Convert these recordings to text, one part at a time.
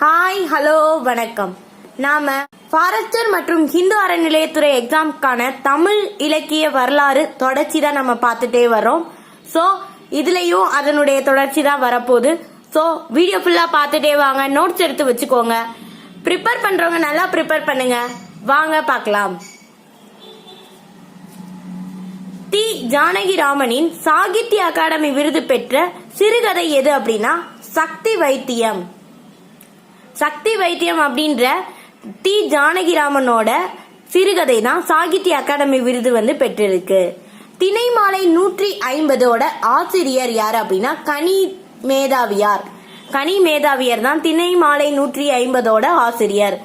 Hi hello வணக்கம். நாம forester மற்றும் ஹிந்து அறநிலையத்துறை எக்ஸாம்க்கான தமிழ் இலக்கிய வரலாறு தொடர்ச்சி தான் நம்ம பார்த்துட்டே வரோம் ஸோ இதுலயும் அதனுடைய தொடர்ச்சி தான் வரப்போகுது. ஸோ வீடியோ ஃபுல்லாக பார்த்துட்டே வாங்க. நோட்ஸ் எடுத்து வச்சுக்கோங்க. ப்ரிப்பேர் பண்றவங்க நல்லா ப்ரிப்பேர் பண்ணுங்க. வாங்க பார்க்கலாம். டி ஜானகிராமனின் சாகித்ய அகாடமி விருது பெற்ற சிறுகதை எது அப்படின்னா சக்தி வைத்தியம். சக்தி வைத்தியம் அப்படின்ற டி. ஜானகிராமனோட சிறுகதை தான் சாகித்ய அகாடமி விருது வந்து பெற்றிருக்கு. திணைமாலை நூற்றி ஐம்பதோட ஆசிரியர் யார் அப்படின்னா கனி மேதாவியார். கனி மேதாவியர் தான் திணைமாலை நூற்றி ஐம்பதோட ஆசிரியர்.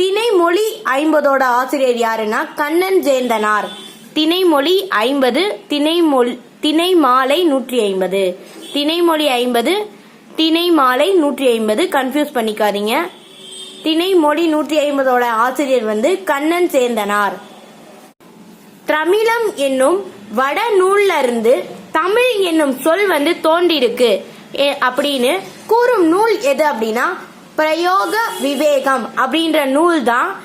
திணைமொழி ஐம்பதோட ஆசிரியர் யாருன்னா கண்ணன் ஜெயந்தனார். திணைமொழி ஐம்பது திணைமொழி திணைமாலை நூற்றி ஐம்பது. திணைமொழி ஐம்பது திணைமாலை நூற்றி ஐம்பது. கன்ஃபியூஸ் பண்ணிக்காதீங்க. திணைமொழி நூற்றி ஐம்பதோட ஆசிரியர் வந்து கண்ணன் சேர்ந்தனார் தமிழம் என்னும் வட நூல்ல இருந்து தமிழ் என்னும் சொல் வந்து தோன்றிருக்கு. எ- அப்படின்னு கூறும் நூல் எது அப்படின்னா பிரயோக விவேகம் அப்படின்ற நூல் தான்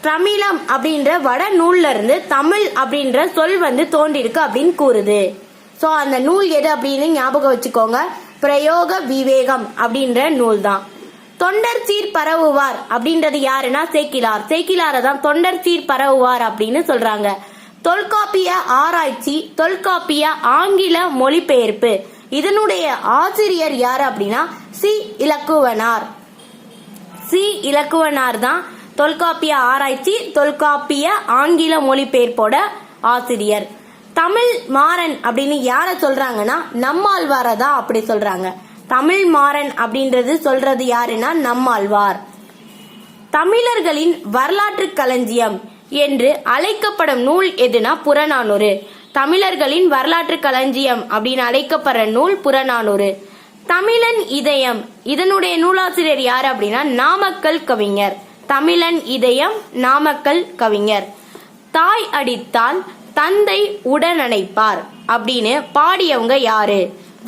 தமிழம் அப்படின்ற வட நூல்ல இருந்து தமிழ் அப்படின்ற சொல் வந்து தோன்றிருக்கு அப்படின்னு கூறுது. ஸோ அந்த நூல் எது அப்படின்னு ஞாபகம் வச்சுக்கோங்க. பிரயோக விவேகம் அப்படின்ற நூல் தான் தொண்டர் சீர் பரவுவார் அப்படின்றது யாருன்னா சேக்கிலார். சேக்கிலாரை தான் தொண்டர் சீர் பரவுவார் அப்படின்னு சொல்றாங்க. தொல்காப்பிய ஆராய்ச்சி தொல்காப்பிய ஆங்கில மொழிபெயர்ப்பு. இதனுடைய ஆசிரியர் யார் அப்படின்னா சி. இலக்குவனார். சி. இலக்குவனார் தான் தொல்காப்பிய ஆராய்ச்சி தொல்காப்பிய ஆங்கில மொழிபெயர்ப்போட ஆசிரியர். தமிழ் மாறன் அப்படின்னு யார சொல்றாங்கன்னா நம்மாழ்வாரை தான் அப்படி சொல்றாங்க. தமிழ் மாறன் அப்படின்றது சொல்றது யாருன்னா நம்மாழ்வார். தமிழர்களின் வரலாற்று களஞ்சியம் என்று அழைக்கப்படும் நூல் எதுனா புறநானூறு. தமிழர்களின் வரலாற்று களஞ்சியம் அப்படின்னு அழைக்கப்படுற நூல் புறநானூறு. தமிழன் இதயம். இதனுடைய நூலாசிரியர் யார் அப்படின்னா நாமக்கல் கவிஞர். தமிழன் இதயம் நாமக்கல் கவிஞர். தாய் அடித்தால் தந்தை உடனணைப்பார் அப்படின்னு பாடியவங்க யாரு?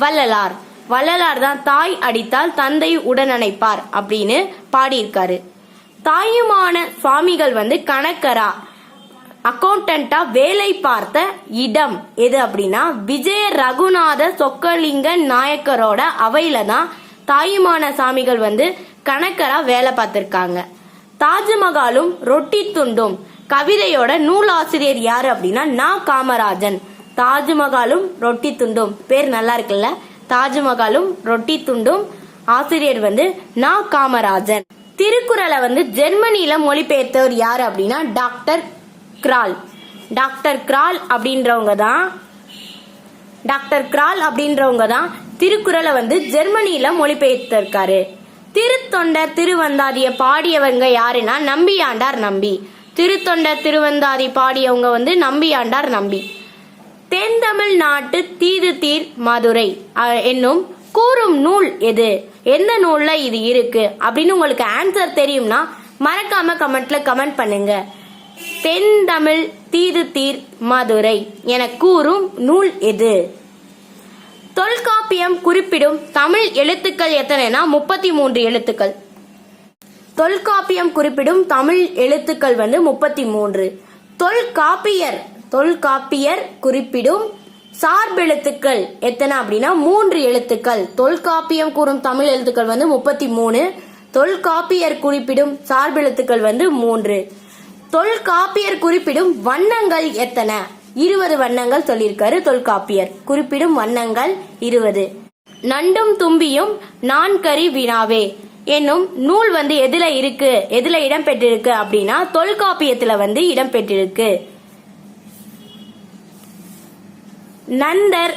வள்ளலார். வள்ளலார் தான் தாய் அடித்தால் தந்தை உடனணைப்பார் அப்படின்னு பாடியிருக்காரு. தாயுமான சுவாமிகள் வந்து கணக்கரா அக்கௌண்டண்டா வேலை பார்த்த இடம் எது அப்படின்னா விஜய ரகுநாத சொக்கலிங்க நாயக்கரோட அவையில தான் தாயுமான சாமிகள் வந்து கணக்கரா வேலை பார்த்திருக்காங்க. தாஜ்மஹாலும் ரொட்டி துண்டும் கவிதையோட நூலாசிரியர் யார் அப்படின்னா நா காமராஜன். தாஜ்மஹாலும் ரொட்டி துண்டும். பேர் நல்லா இருக்குல்ல? தாஜ்மஹாலும் ரொட்டி துண்டும். ஆசிரியர் வந்து நா காமராஜன். திருக்குறளை வந்து ஜெர்மனியில மொழிபெயர்த்தவர் யார் அப்படின்னா டாக்டர் கிரால். டாக்டர் கிரால் அப்படின்றவங்க தான் டாக்டர் கிரால் அப்படின்றவங்க தான் திருக்குறளை வந்து ஜெர்மனியில மொழிபெயர்த்திருக்காரு. திருத்தொண்டர் திருவந்தாதிய பாடியவங்க யாருன்னா நம்பியாண்டார் நம்பி. திருத்தொண்டர் திருவந்தாதி பாடியவங்க வந்து நம்பியாண்டார் நம்பி. தென்தமிழ் நாட்டு தீது தீர் மதுரை. என்னும் கூறும் நூல் எது? எந்த நூல்ல இது இருக்கு? அப்படின்னு உங்களுக்கு ஆன்சர் தெரியும்னா மறக்காம கமெண்ட்ல கமெண்ட் பண்ணுங்க. தென்தமிழ் தீது தீர் மதுரை என கூறும் நூல் எது? தொல்காப்பியம் குறிப்பிடும் தமிழ் எழுத்துக்கள் எத்தனைனா முப்பத்தி மூன்று எழுத்துக்கள். தொல்காப்பியம் குறிப்பிடும் தமிழ் எழுத்துக்கள் வந்து முப்பத்தி மூன்று தொல்காப்பியர் தொல்காப்பியர் குறிப்பிடும் சார்பெழுத்துக்கள் எத்தனை அப்படின்னா மூன்று எழுத்துக்கள். தொல்காப்பியம் கூறும் தமிழ் எழுத்துக்கள் வந்து முப்பத்தி மூணு தொல்காப்பியர் குறிப்பிடும் சார்பெழுத்துக்கள் வந்து மூன்று. தொல்காப்பியர் குறிப்பிடும் வண்ணங்கள் எத்தனை? இருபது வண்ணங்கள் சொல்லியிருக்காரு தொல்காப்பியர். குறிப்பிடும் வண்ணங்கள் இருபது. நண்டும் தும்பியும் நான்கரி வினாவே. என்னும் நூல் வந்து எதுல இருக்கு? எதுல இடம்பெற்றிருக்கு அப்படின்னா தொல்காப்பியத்துல வந்து இடம்பெற்றிருக்கு. நந்தர்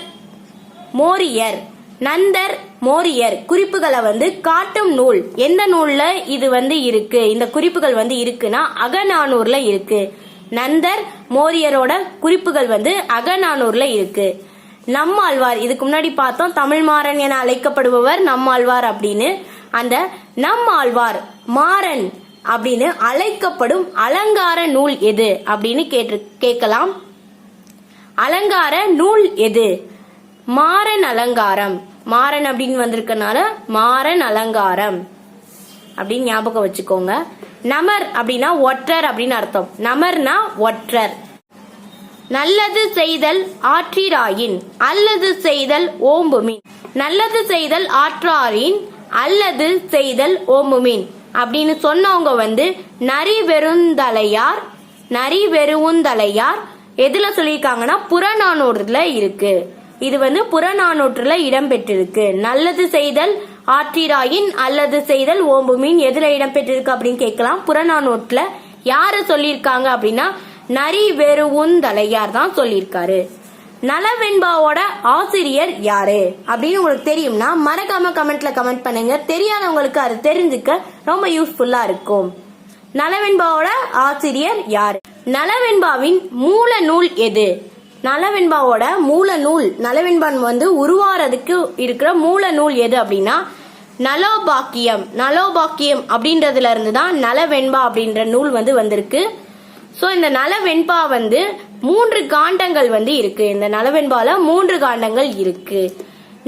மோரியர். நந்தர் மோரியர். குறிப்புகளை வந்து காட்டும் நூல். எந்த நூல்ல இது வந்து இருக்கு? இந்த குறிப்புகள் வந்து இருக்குன்னா அகநானூர்ல இருக்கு. நந்தர் மோரியரோட குறிப்புகள் வந்து அகநானூர்ல இருக்கு. நம்மாழ்வார் இதுக்கு முன்னாடி பார்த்தோம் தமிழ்மாறன் என அழைக்கப்படுபவர் நம்மாழ்வார் அப்படின்னு. அந்த நம்மாழ்வார் மாறன் அப்படின்னு அழைக்கப்படும் அலங்கார நூல் எது அப்படின்னு கேட்டு கேட்கலாம். அலங்கார நூல் எது? மாறன் அலங்காரம். மாறன் அப்படின்னு வந்திருக்கனால மாறன் அலங்காரம் அப்படின்னு ஞாபகம் வச்சுக்கோங்க. நமர் அப்படின்னா ஒற்றர் அப்படின்னு அர்த்தம். நமர்னா ஒற்றர். நல்லது செய்தல் ஆற்றிராயின். அல்லது செய்தல் ஓம்புமீன். நல்லது செய்தல் ஆற்றாரின். அல்லது செய்தல் ஓமுமீன். அப்படின்னு சொன்னவங்க வந்து நரி வெறுந்தலையார் நரி வெறுவுந்தலையார் எதுல சொல்லியிருக்காங்கன்னா புறநானூறுல இருக்கு. இது வந்து புறநானூற்றுல இடம்பெற்றிருக்கு. நல்லது செய்தல் ஆற்றிராயின் அல்லது செய்தல் ஓம்புமீன் எதுல இடம்பெற்றிருக்கு அப்படின்னு கேட்கலாம். புறநானூற்றுல யாரு சொல்லியிருக்காங்க அப்படின்னா நரி வெறுவுந்தலையார் தான் சொல்லியிருக்காரு. நலவெண்பாவோட ஆசிரியர் யாரு? அப்படின்னு உங்களுக்கு தெரியும்னா மறக்காம கமெண்ட்ல கமெண்ட் பண்ணுங்க. தெரியாதவங்களுக்கு அது தெரிஞ்சுக்க ரொம்ப யூஸ்ஃபுல்லா இருக்கும். நலவெண்பாவோட ஆசிரியர் யாரு? நலவெண்பாவின் மூல நூல் எது? நலவெண்பாவோட மூல நூல் நலவெண்பான் வந்து உருவாறதுக்கு இருக்கிற மூல நூல் எது அப்படின்னா நலோபாக்கியம். நலோபாக்கியம் அப்படின்றதுல இருந்து தான் நலவெண்பா அப்படின்ற நூல் வந்து வந்திருக்கு. ஸோ இந்த நலவெண்பா வந்து மூன்று காண்டங்கள் வந்து இருக்கு. இந்த நலவெண்பால மூன்று காண்டங்கள் இருக்கு.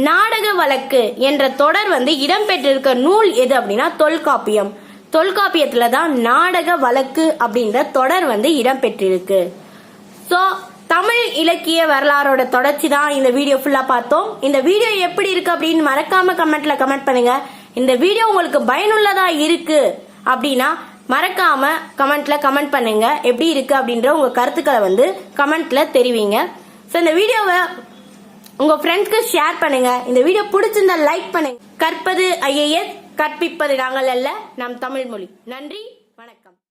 நாடக வழக்கு என்ற தொடர் வந்து இடம்பெற்றிருக்க நூல் எது அப்படின்னா தொல்காப்பியம். தொல்காப்பியத்துல தான் நாடக வழக்கு அப்படின்ற தொடர் வந்து இடம்பெற்றிருக்கு ஸோ தமிழ் இலக்கிய வரலாறோட தொடர்ச்சி தான் இந்த வீடியோ ஃபுல்லா பார்த்தோம். இந்த வீடியோ எப்படி இருக்கு அப்படின்னு மறக்காம கமெண்ட்ல கமெண்ட் பண்ணுங்க. இந்த வீடியோ உங்களுக்கு பயனுள்ளதா இருக்கு அப்படின்னா மறக்காம கமெண்ட்ல கமெண்ட் பண்ணுங்க. எப்படி இருக்கு அப்படின்ற உங்க கருத்துக்களை வந்து கமெண்ட்ல தெரிவிங்க. ஸோ இந்த வீடியோவை உங்க ஃப்ரெண்ட்ஸ்க்கு ஷேர் பண்ணுங்க. இந்த வீடியோ பிடிச்சிருந்தா லைக் பண்ணுங்க. கற்பது ஐஏஎஸ் கற்பிப்பது நாங்கள் அல்ல நம் தமிழ் மொழி. நன்றி.